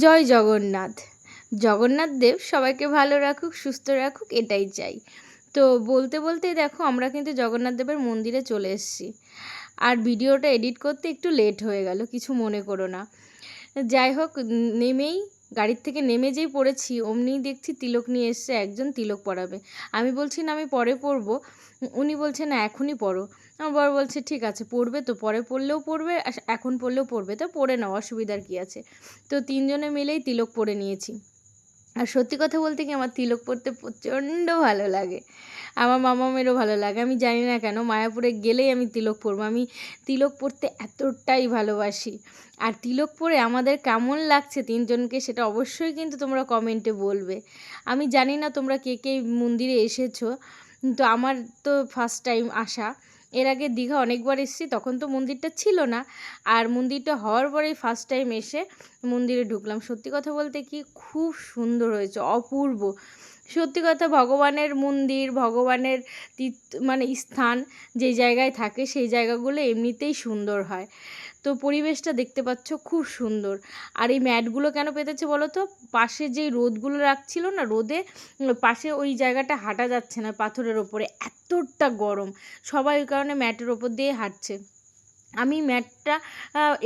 জয় জগন্নাথ। জগন্নাথ দেব সবাইকে ভালো রাখুক, সুস্থ রাখুক, এটাই চাই। তো বলতে বলতে দেখো, আমরা কিন্তু জগন্নাথ দেবের মন্দিরে চলে এসেছি। আর ভিডিওটা এডিট করতে একটু লেট হয়ে গেল, কিছু মনে করো না। যাই হোক নেমেই গাড়ির থেকে নেমে যেই পড়েছি, অমনিই দেখছি তিলক নিয়ে এসছে, একজন তিলক পরাবে আমি বলছি, না, আমি পরে পরবো উনি বলছে, না, এখনই পরো আমার বর বলছে, ঠিক আছে, পড়বে তো, পরে পড়লেও পড়বে এখন পড়লেও পড়বে। তো পড়ে নাও, অসুবিধার কী আছে? তো তিনজনে মিলেই তিলক পরে নিয়েছি। আর সত্যি কথা বলতে কি, আমার তিলক পরতে প্রচণ্ড ভালো লাগে। আমার মামামেরও ভালো লাগে। আমি জানি না কেন, মায়াপুরে গেলেই আমি তিলক পরবো। আমি তিলক পরতে এতটাই ভালোবাসি। আর তিলক পরে আমাদের কেমন লাগছে তিনজনকে সেটা অবশ্যই কিন্তু তোমরা কমেন্টে বলবে। আমি জানি না তোমরা কে কে মন্দিরে এসেছ তো আমার তো ফার্স্ট টাইম আসা। এর আগে দীঘা অনেকবার এসেছি, তখন তো মন্দিরটা ছিল না। আর মন্দিরটা হওয়ার পরেই ফার্স্ট টাইম এসে মন্দিরে ঢুকলাম। সত্যি কথা বলতে কি, খুব সুন্দর হয়েছে, অপূর্ব। সত্যি কথা ভগবানের মন্দির, ভগবানের মানে স্থান যে জায়গায় থাকে সেই জায়গাগুলো এমনিতেই সুন্দর হয়। তো পরিবেশটা দেখতে পাচ্ছ খুব সুন্দর। আর এই ম্যাটগুলো কেন পেতেছে বলো তো? পাশে যেই রোদগুলো রাখছিল না, রোদে পাশে ওই জায়গাটা হাঁটা যাচ্ছে না পাথরের ওপরে, এতটা গরম। সবাই ওই কারণে ম্যাটের ওপর দিয়ে হাঁটছে। আমি ম্যাটটা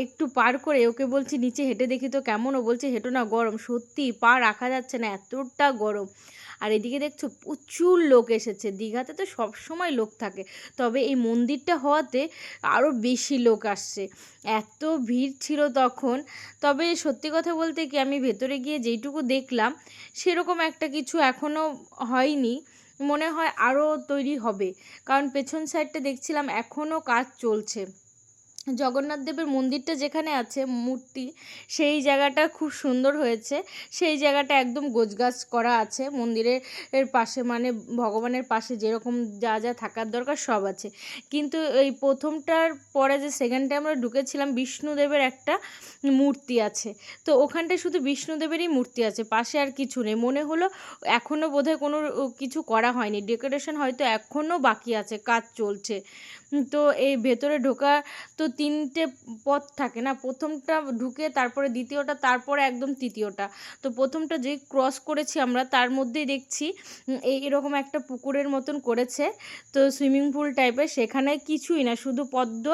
একটু পার করে ওকে বলছি, নিচে হেঁটে দেখি তো কেমন? ও বলছে, হেঁটো না, গরম। সত্যি, পা রাখা যাচ্ছে না, এতটা গরম। আর এদিকে দেখছ প্রচুর লোক এসেছে, দীঘাতে তো সব সময় লোক থাকে, তবে এই মন্দিরটা হওয়াতে আরও বেশি লোক আসছে, এত ভিড় ছিল তখন, তবে সত্যি কথা বলতে কি আমি ভেতরে গিয়ে যেইটুকু দেখলাম, সেরকম একটা কিছু এখনও হয়নি, মনে হয় আরও তৈরি হবে, কারণ পেছন সাইডটা দেখছিলাম এখনও কাজ চলছে। জগন্নাথ দেবের মন্দিরটা যেখানে আছে, মূর্তি, সেই জায়গাটা খুব সুন্দর হয়েছে। সেই জায়গাটা একদম গোছগাছ করা আছে। মন্দিরের এর পাশে মানে ভগবানের পাশে যেরকম যা যা থাকার দরকার সব আছে। কিন্তু এই প্রথমটার পরে যে সেকেন্ডে আমরা ঢুকেছিলাম, বিষ্ণুদেবের একটা মূর্তি আছে। তো ওখানটায় শুধু বিষ্ণুদেবেরই মূর্তি আছে, পাশে আর কিছু নেই। মনে হলো এখনও বোধহয় কোনো কিছু করা হয়নি। ডেকোরেশন হয়তো এখনও বাকি আছে, কাজ চলছে। তো এই ভেতরে ঢোকা তো তিনটে পথ থাকে না? প্রথমটা ঢুকে তারপরে দ্বিতীয়টা, তারপরে একদম তৃতীয়টা। তো প্রথমটা যেই ক্রস করেছি আমরা, তার মধ্যেই দেখছি এই এরকম একটা পুকুরের মতন করেছে। তো সুইমিং পুল টাইপের সেখানে কিছুই না, শুধু পদ্ম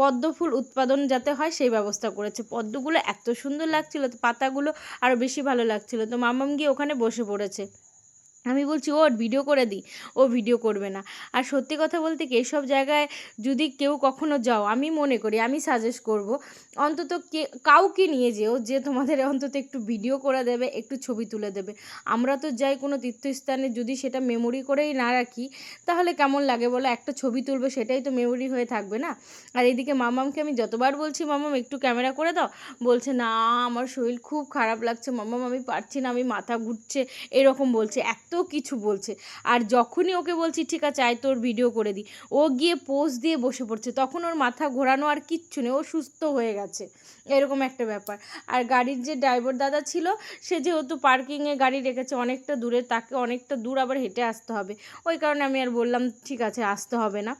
পদ্ম ফুল উৎপাদন যাতে হয়, সেই ব্যবস্থা করেছে। পদ্মগুলো এত সুন্দর লাগছিল, তো পাতাগুলো আরও বেশি ভালো লাগছিল। তো মামাম গিয়ে ওখানে বসে পড়েছে। আমি বলছি ওর ভিডিও করে দিই ও ভিডিও করবে না। আর সত্যি কথা বলতে কি এইসব জায়গায় যদি কেউ কখনো যাও, আমি মনে করি, আমি সাজেস্ট করব, অন্তত কে, কাউকে নিয়ে যেও যে তোমাদের অন্তত একটু ভিডিও করে দেবে, একটু ছবি তুলে দেবে। আমরা তো যাই কোনো তীর্থস্থানে, যদি সেটা মেমোরি করেই না রাখি, তাহলে কেমন লাগে বলো? একটা ছবি তুলবে, সেটাই তো মেমোরি হয়ে থাকবে না? আর এদিকে মামামকে আমি যতবার বলছি, মামাম, একটু ক্যামেরা করে দাও। বলছে, না, আমার শরীর খুব খারাপ লাগছে, মামাম, আমি পারছি না, আমি মাথা ঘুরছে। এরকম বলছে এত কিছু বলছে। আর যখনই ওকে বলছি, ঠিক আছে, আয়, তোর ভিডিও করে দিই ও গিয়ে পোজ দিয়ে বসে পড়ছে। তখন ওর মাথা ঘোরানো আর কিচ্ছু নেই। ও সুস্থ হয়ে গেছে। এরকম একটা ব্যাপার। আর গাড়ির যে ড্রাইভার দাদা ছিল, সে যেহেতু পার্কিংয়ে গাড়ি রেখেছে, অনেকটা দূরে, তাকে অনেকটা দূর আবার হেঁটে আসতে হবে। ওই কারণে আমি আর বললাম, ঠিক আছে, আসতে হবে না।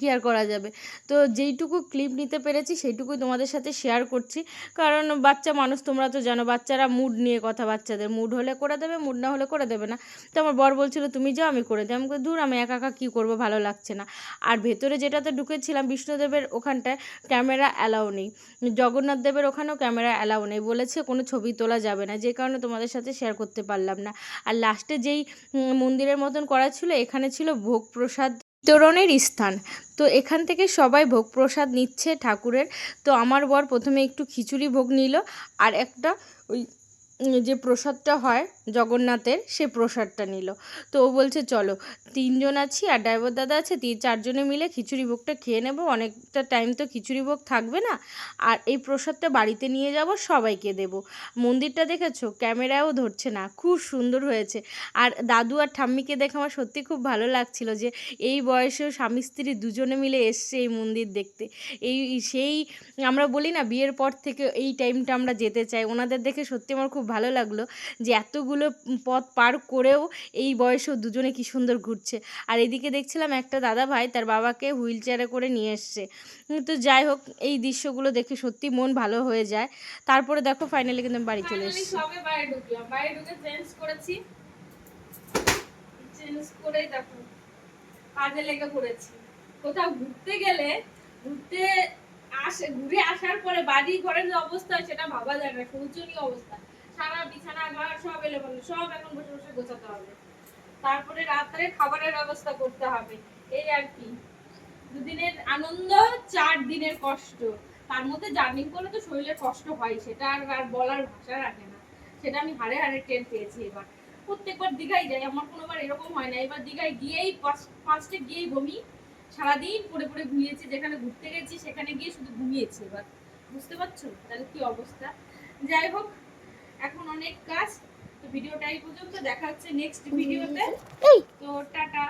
কী আর করা যাবে। তো যেইটুকু ক্লিপ নিতে পেরেছি সেইটুকুই তোমাদের সাথে শেয়ার করছি। কারণ বাচ্চা মানুষ তোমরা তো জানো, বাচ্চারা মুড নিয়ে কথা, বাচ্চাদের মুড হলে করে দেবে মুড না হলে করে দেবে না। তো আমার বর বলছিল, তুমি যাও, আমি করে দিই। আমি দূর আমি একা একা কী করব? ভালো লাগছে না। আর ভেতরে যেটাতে ঢুকেছিলাম, বিষ্ণুদেবের ওখানটায় ক্যামেরা অ্যালাউ নেই। জগন্নাথ দেবের ওখানেও ক্যামেরা অ্যালাউ নেই। বলেছে, কোনো ছবি তোলা যাবে না। যে কারণে তোমাদের সাথে শেয়ার করতে পারলাম না। আর লাস্টে যেই মন্দিরের মতন করা ছিল, এখানে ছিল ভোগ প্রসাদ বিতরণের স্থান। তো এখান থেকে সবাই ভোগ প্রসাদ নিচ্ছে ঠাকুরের। তো আমার বর প্রথমে একটু খিচুড়ি ভোগ নিল আর একটা ওই যে প্রসাদটা হয় জগন্নাথের, সে প্রসাদটা নিল। তো ও বলছে, চলো, তিনজন আছি আর ড্রাইভার দাদা আছে তিন চারজনে মিলে খিচুড়ি ভোগটা খেয়ে নেব। অনেকটা টাইম তো খিচুড়ি ভোগ থাকবে না। আর এই প্রসাদটা বাড়িতে নিয়ে যাব, সবাইকে দেব। মন্দিরটা দেখেছ? ক্যামেরাও ধরছে না। খুব সুন্দর হয়েছে। আর দাদু আর ঠাম্মিকে দেখে আমার সত্যি খুব ভালো লাগছিল যে, এই বয়সেও স্বামী স্ত্রী দুজনে মিলে এসছে এই মন্দির দেখতে। এই, সেই আমরা বলি না, বিয়ের পর থেকে এই টাইমটা আমরা যেতে চাই। ওনাদের দেখে সত্যি আমার খুব খুব ভালো লাগল যে এতগুলো পথ পার করেও এই বয়সেও দুজনে কি সুন্দর ঘুরছে। আর এদিকে দেখছিলাম একটা দাদা ভাই তার বাবাকে হুইল চেয়ারে করে নিয়ে এসছে। তো যাই হোক এই দৃশ্যগুলো দেখে সত্যি মন ভালো হয়ে যায়। তারপরে দেখো ফাইনালি কিন্তু বাড়ি চলে এসেছি। বাইরে ঢুকলাম। বাইরে ঢুকে চেঞ্জ করেছি। চেঞ্জ করে দেখো কাজে লেগে পড়েছি। কোথাও ঘুরতে গেলে ঘুরতে আসে ঘুরে আসার পরে বাড়ি ঘরের যে অবস্থা সেটা ভাবা যায় না শোচনীয় অবস্থা। সারা বিছানা, ঘর সব এলোমেলো সব এখন বসে বসে গোছাতে হবে। তারপরে রাত্রে খাবারের ব্যবস্থা করতে হবে। এই আর কি। দুদিনের আনন্দ, চার দিনের কষ্ট। তার মধ্যে জার্নি করলে তো শরীরের কষ্ট হয়, সেটা আর আর বলার ভাষা রাখে না। সেটা আমি হাড়ে হাড়ে টের পেয়েছি এবার। প্রত্যেকবার দীঘায় যাই, আমার কোনোবার এরকম হয় না। এবার দীঘায় গিয়েই ফার্স্টে গিয়েই বমি। সারাদিন পড়ে পড়ে ঘুমিয়েছি, যেখানে ঘুরতে গেছি সেখানে গিয়ে শুধু ঘুমিয়েছি এবার। বুঝতে পারছ? তাহলে কি অবস্থা? যাই হোক এখন অনেক কাজ। তো ভিডিওটা এই পর্যন্ত। দেখা হচ্ছে নেক্সট ভিডিওতে তো। টাটা।